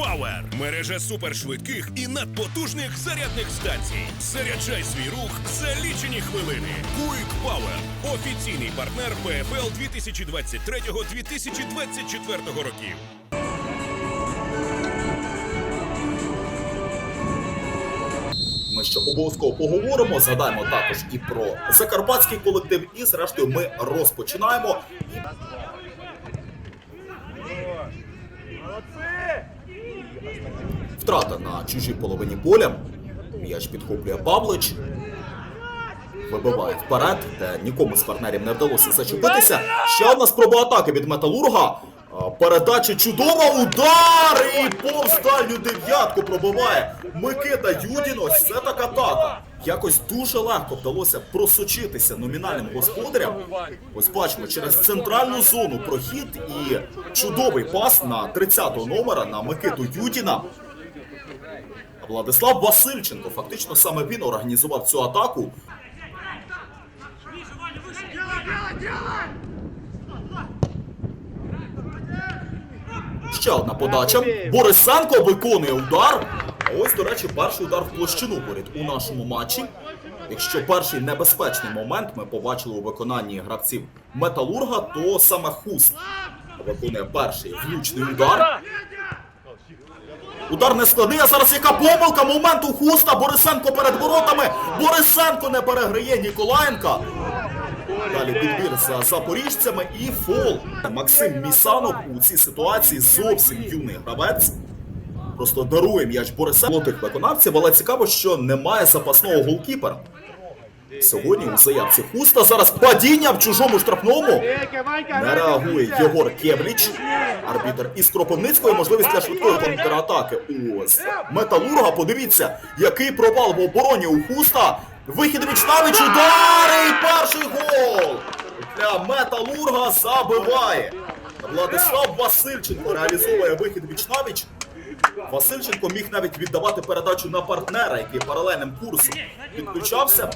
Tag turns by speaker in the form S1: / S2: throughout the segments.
S1: Power – мережа супершвидких і надпотужних зарядних станцій. Заряджай свій рух за лічені хвилини. Quick Power – офіційний партнер ПФЛ 2023-2024 років.
S2: Ми ще обов'язково поговоримо. Згадаємо також і про закарпатський колектив. І зрештою ми розпочинаємо. Втрата на чужій половині поля. М'яч підхоплює Павлич. Вибиває вперед, де нікому з партнерів не вдалося зачепитися. Ще одна спроба атаки від Металурга. Передача чудова, удар! І повз дальню дев'ятку пробиває Микита Юдін. Ось це так атака. Якось дуже легко вдалося просочитися номінальним господарям. Ось бачимо, через центральну зону прохід і чудовий пас на 30-го номера на Микиту Юдіна. Владислав Васильченко, фактично саме він організував цю атаку. Ще одна подача. Борисенко виконує удар. А ось, до речі, перший удар в площину поряд у нашому матчі. Якщо перший небезпечний момент ми побачили у виконанні гравців Металурга, то саме Хуст виконує перший влучний удар. Удар не складний, а зараз яка помилка? Момент у Хуста, Борисенко перед воротами. Борисенко не переграє Ніколаєнка. Далі підбір за запоріжцями і фол. Максим Місанов у цій ситуації зовсім юний гравець. Просто дарує м'яч Борисенко молодих виконавців, але цікаво, що немає запасного голкіпера. Сьогодні у заявці Хуста зараз падіння в чужому штрафному. Не реагує Єгор Кевліч. Арбітер із Кропивницької можливість для швидкої контратаки. Ось Металурга. Подивіться, який провал в обороні у Хуста. Вихід Вічнавич, удар і перший гол. Для Металурга забиває. Владислав Васильченко реалізовує вихід Вічнавич. Васильченко міг навіть віддавати передачу на партнера, який паралельним курсом підключався.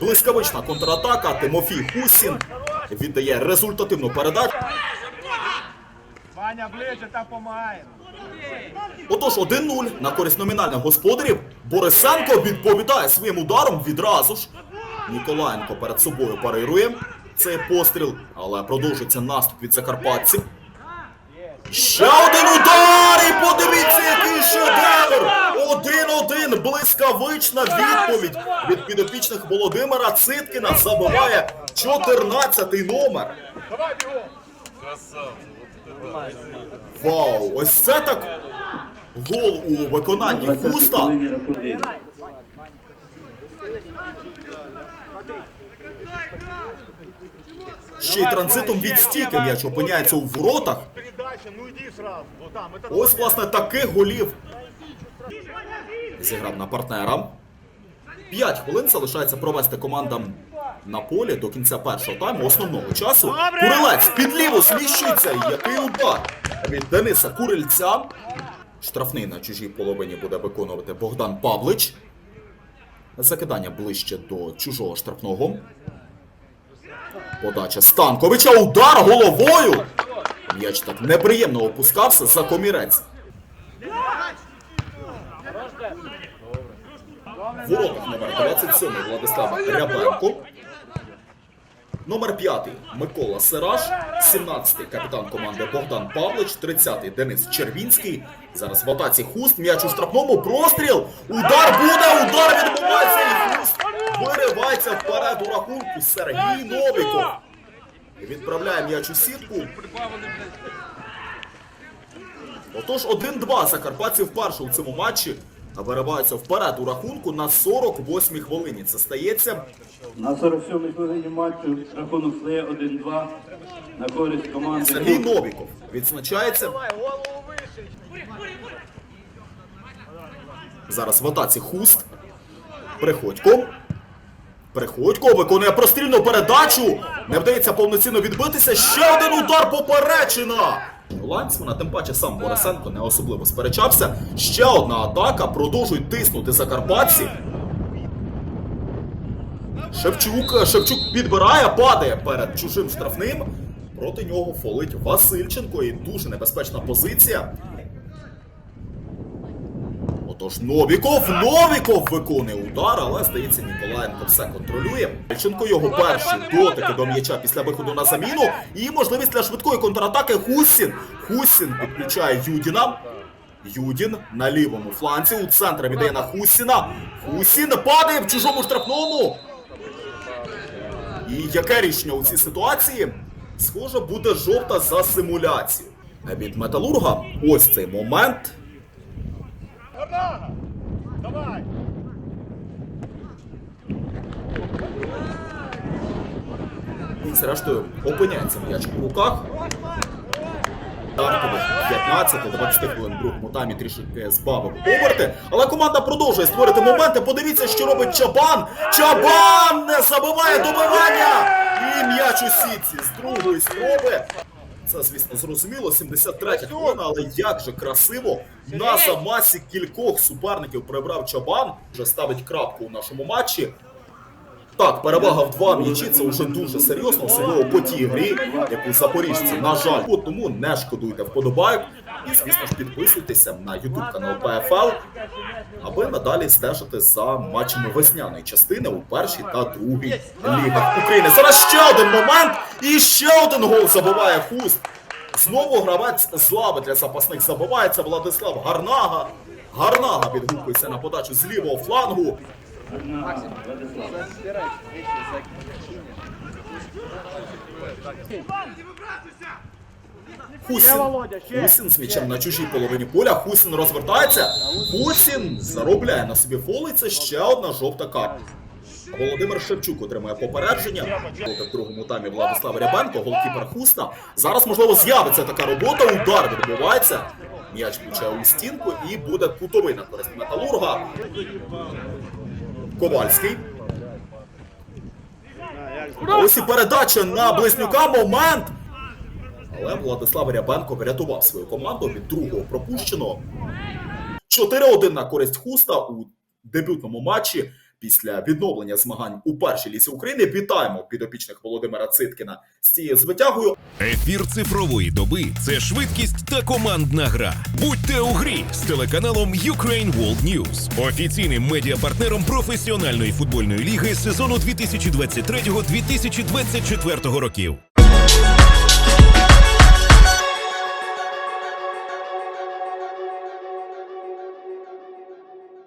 S2: Блискавична контратака. Тимофій Хусін віддає результативну передачу.
S3: Ваня ближче та помагає.
S2: Отож, 1-0 на користь номінальних господарів. Борисенко відповідає своїм ударом відразу ж. Ніколаєнко перед собою парирує цей постріл, але продовжується наступ від закарпатців. Ще один удар! І подивіться, який шедевр! Один-один, блискавична відповідь від підопічних Володимира Циткіна забиває 14-й номер. Вау, ось це так гол у виконанні Хуста. Ще й транзитом від стійки м'яч опиняється у воротах. Ось, власне, таких голів. Зіграв на партнера. П'ять хвилин залишається провести командам на полі до кінця першого тайму основного часу. Курилець під ліву зміщується. Який удар від Дениса Курильця. Штрафний на чужій половині буде виконувати Богдан Павлич. Закидання ближче до чужого штрафного. Подача Станковича. Удар головою. М'яч так неприємно опускався за комірець. Воротах номер 27 Владислав Рябенко. Номер 5 Микола Сираж, 17-й капітан команди Богдан Павлич, 30-й Денис Червінський. Зараз в атаці хуст, м'яч у штрафному, простріл. Удар буде, удар відбувається і хуст виривається вперед у рахунку Сергій Новіков. І Відправляє м'яч у сітку. Отож 1-2 закарпатці вперше у цьому матчі вириваються вперед у рахунку на 48-й хвилині. Це стається.
S4: На 47-й хвилині матчу рахунок стає 1-2 на користь команди.
S2: Сергій Новіков відзначається. Зараз в атаці хуст. Приходько. Приходько виконує прострільну передачу. Не вдається повноцінно відбитися. Ще один удар поперечина. Ланцмана, тим паче сам Борисенко не особливо сперечався. Ще одна атака. Продовжують тиснути закарпатці. Шевчук, Шевчук підбирає, падає перед чужим штрафним. Проти нього фолить Васильченко і дуже небезпечна позиція. Тож Новіков, Новіков виконує удар, але здається, Ніколаєнко все контролює. Ченко його перші дотики до м'яча після виходу на заміну. І можливість для швидкої контратаки Хусін. Хусін підключає Юдіна. Юдін на лівому фланці у центрі віддає на Хусіна. Хусін падає в чужому штрафному. І яке рішення у цій ситуації? Схоже, буде жовта за симуляцію. А від металурга ось цей момент.
S3: Гарнага! Давай!
S2: І зрештою опиняється м'яч у руках. Стартових 15-20 хвилин в другому таймі трішки збавив оберти. Але команда продовжує створити моменти. Подивіться, що робить Чабан. Чабан не забиває добивання! І м'яч у сітці з другої спроби. Це, звісно, зрозуміло. 73 хвилина, але як же красиво на замасі кількох суперників прибрав Чабан. Вже ставить крапку у нашому матчі. Так, перевага в два м'ячі це вже дуже серйозно, особливо по тій грі, яку запоріжці, на жаль, От тому не шкодуйте вподобайок. І, звісно ж, підписуйтеся на YouTube канал ПФЛ, аби надалі стежити за матчами весняної частини у першій та другій лігах України. Зараз ще один момент, і ще один гол забиває Хуст. Знову гравець з лави для запасних забивається Владислав Гарнага. Гарнага відгукується на подачу з лівого флангу.
S4: Гарнага, Владислав.
S2: Хусін. Хусін з м'ячем на чужій половині поля. Хусін розвертається. Хусін заробляє на собі фол, і це ще одна жовта картка. Володимир Шевчук отримує попередження. Проти в другому таймі Владислав Рябенко, голкіпер Хуста. Зараз, можливо, з'явиться така робота. Удар відбувається. М'яч включає у стінку і буде кутовий на користь металурга. Ковальський. Ось і передача на близнюка. Момент. Але Владислав Рябенко врятував свою команду від другого пропущеного. 4-1 на користь Хуста у дебютному матчі після відновлення змагань у першій лісі України. Вітаємо підопічних Володимира Циткіна з цією звитягою.
S1: Ефір цифрової доби це швидкість та командна гра. Будьте у грі з телеканалом Ukraine World News, офіційним медіапартнером професіональної футбольної ліги сезону 2023-2024 років.